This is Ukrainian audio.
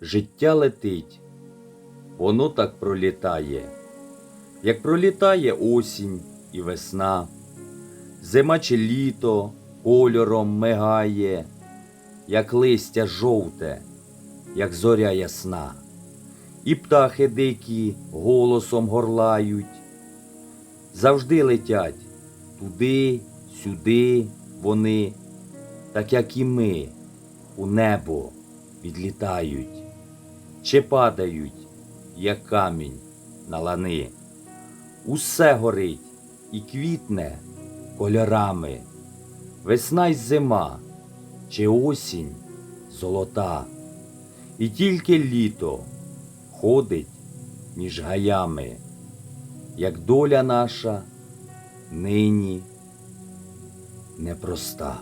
Життя летить, воно так пролітає, як пролітає осінь і весна, зима чи літо кольором мигає, як листя жовте, як зоря ясна, і птахи дикі голосом горлають, завжди летять туди, сюди вони, так як і ми у небо відлітають, чи падають, як камінь на лани. Усе горить і квітне кольорами, весна й зима, чи осінь золота, і тільки літо ходить між гаями, як доля наша нині непроста.